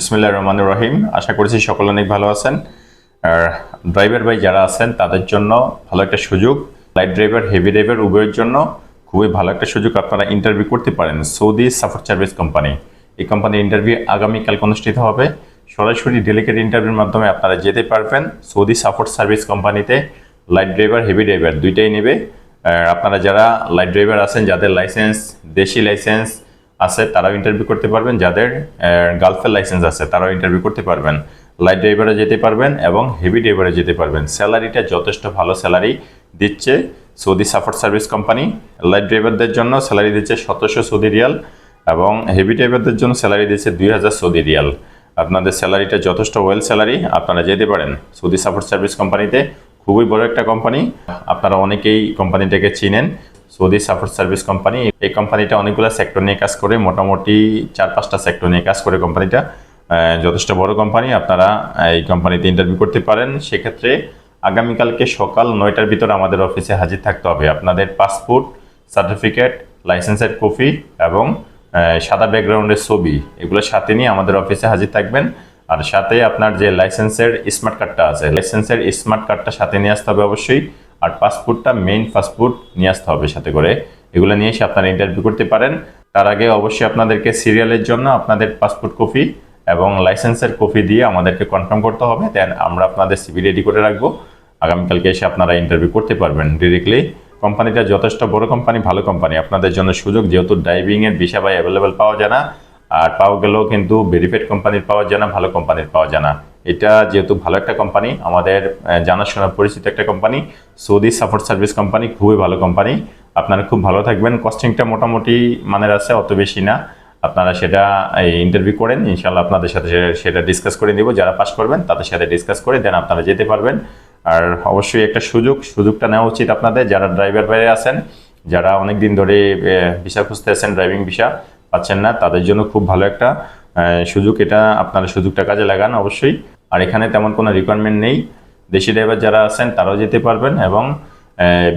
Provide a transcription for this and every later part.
বিসমিল্লাহ রহমান রহিম। আশা করছি সকলে অনেক ভালো আছেন। আর ড্রাইভার ভাই যারা আছেন, তাদের জন্য ভালো একটা সুযোগ। লাইট ড্রাইভার, হেভি ড্রাইভার, উভয়ের জন্য খুবই ভালো একটা সুযোগ আপনারা ইন্টারভিউ করতে পারেন সৌদি সাপোর্ট সার্ভিস কোম্পানি। এই কোম্পানির ইন্টারভিউ আগামীকাল অনুষ্ঠিত হবে। সরাসরি ডেলিগেট ইন্টারভিউর মাধ্যমে আপনারা যেতে পারবেন সৌদি সাপোর্ট সার্ভিস কোম্পানিতে। লাইট ড্রাইভার, হেভি ড্রাইভার দুইটাই নেবে। আপনারা যারা লাইট ড্রাইভার আছেন, যাদের লাইসেন্স দেশি লাইসেন্স আছে, তারাও ইন্টারভিউ করতে পারবেন। যাদের গালফের লাইসেন্স আছে, তারাও ইন্টারভিউ করতে পারবেন। লাইট ড্রাইভারে যেতে পারবেন এবং হেভি ড্রাইভারে যেতে পারবেন। স্যালারিটা যথেষ্ট ভালো স্যালারি দিচ্ছে Saudi support service company light ড্রাইভারদের জন্য স্যালারি দিচ্ছে সতেরোশো সৌদি রিয়াল এবং হেভি ড্রাইভারদের জন্য স্যালারি দিচ্ছে দুই হাজার সৌদি রিয়াল। আপনাদের স্যালারিটা যথেষ্ট ওয়েল স্যালারি আপনারা যেতে পারেন। সৌদি সাপোর্ট সার্ভিস কোম্পানিতে খুবই বড় একটা কোম্পানি আপনারা অনেকেই কোম্পানিটাকে চিনেন। সৌদি সাপোর্ট সার্ভিস কোম্পানি, এই কোম্পানিটা অনেকগুলো সেক্টর নিয়ে কাজ করে, মোটামুটি চার পাঁচটা সেক্টর নিয়ে কাজ করে কোম্পানিটা। যথেষ্ট বড় কোম্পানি, আপনারা এই কোম্পানিতে ইন্টারভিউ করতে পারেন। সেক্ষেত্রে আগামীকালকে সকাল নয়টার ভিতরে আমাদের অফিসে হাজির থাকতে হবে। আপনাদের পাসপোর্ট সার্টিফিকেট লাইসেন্সের কপি এবং সাদা ব্যাকগ্রাউন্ডের ছবি, এগুলো সাথে নিয়ে আমাদের অফিসে হাজির থাকবেন। আর সাথে আপনার যে লাইসেন্সের স্মার্ট কার্ডটা আছে লাইসেন্সের স্মার্ট কার্ডটা সাথে নিয়ে আসতে হবে অবশ্যই। আর পাসপোর্টটা মেইন পাসপোর্ট নিয়ে আসতে হবে সাথে করে। এগুলো নিয়ে এসে আপনারা ইন্টারভিউ করতে পারেন। তার আগে অবশ্যই আপনাদেরকে সিরিয়ালের জন্য আপনাদের পাসপোর্ট কপি এবং লাইসেন্সের কপি দিয়ে আমাদেরকে কনফার্ম করতে হবে। দেন আমরা আপনাদের সিভি রেডি করে রাখব। আগামীকালকে এসে আপনারা ইন্টারভিউ করতে পারবেন ডিরেক্টলি কোম্পানিটা যথেষ্ট বড় কোম্পানি, ভালো কোম্পানি। আপনাদের জন্য সুযোগ যেহেতু ড্রাইভিংয়ের ভিসা বাই অ্যাভেলেবেল পাওয়া যায় না। আর পাওয়া গেলেও কিন্তু ভেরিফাইড কোম্পানির পাওয়া যায় না, ভালো কোম্পানির পাওয়া যায় না। এটা যেহেতু ভালো একটা কোম্পানি আমাদের জানাশোনা পরিচিত একটা company Saudi support service company খুবই ভালো কোম্পানি আপনারা খুব ভালো থাকবেন। কস্টিংটা মোটামুটি মানের আছে, অত বেশি না। আপনারা সেটা ইন্টারভিউ করেন ইনশাল্লাহ আপনাদের সাথে সেটা ডিসকাস করে দিব যারা পাস করবেন, তাদের সাথে ডিসকাস করে দেন আপনারা যেতে পারবেন। আর অবশ্যই একটা সুযোগ, সুযোগটা নেওয়া উচিত আপনাদের। যারা ড্রাইভার বাইরে আছেন, যারা অনেক দিন ধরে ভিসা খুঁজতে আছেন ড্রাইভিং ভিসা পাচ্ছেন না, তাদের জন্য খুব ভালো একটা সুযোগ। এটা আপনারা সুযোগটা কাজে লাগান অবশ্যই। আর এখানে তেমন কোনো রিকোয়ারমেন্ট নেই। দেশি ড্রাইভার যারা আছেন, তারাও যেতে পারবেন এবং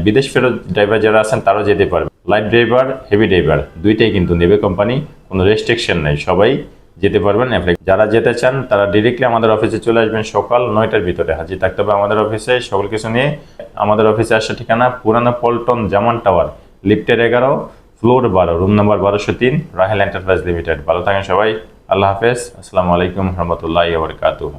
বিদেশ ফেরত ড্রাইভার যারা আছেন, তারাও যেতে পারবেন। লাইট ড্রাইভার হেভি ড্রাইভার দুইটাই কিন্তু নেবে কোম্পানি কোনো রেস্ট্রিকশন নেই। সবাই যেতে পারবেন। যারা যেতে চান, তারা ডিরেক্টলি আমাদের অফিসে চলে আসবেন সকাল নয়টার ভিতরে। হাজির থাকতে হবে আমাদের অফিসে সকল কিছু নিয়ে আমাদের অফিসে আসার ঠিকানা, পুরানো পল্টন জামান টাওয়ার, লিফটের এগারো, ফ্লোর বারো রুম নাম্বার বারোশো তিন, রাহেল এন্টারপ্রাইজ লিমিটেড ভালো থাকেন সবাই। আল্লাহ হাফেজ। আসসালামু আলাইকুম রহমতুল্লাহ বরকাতুহ।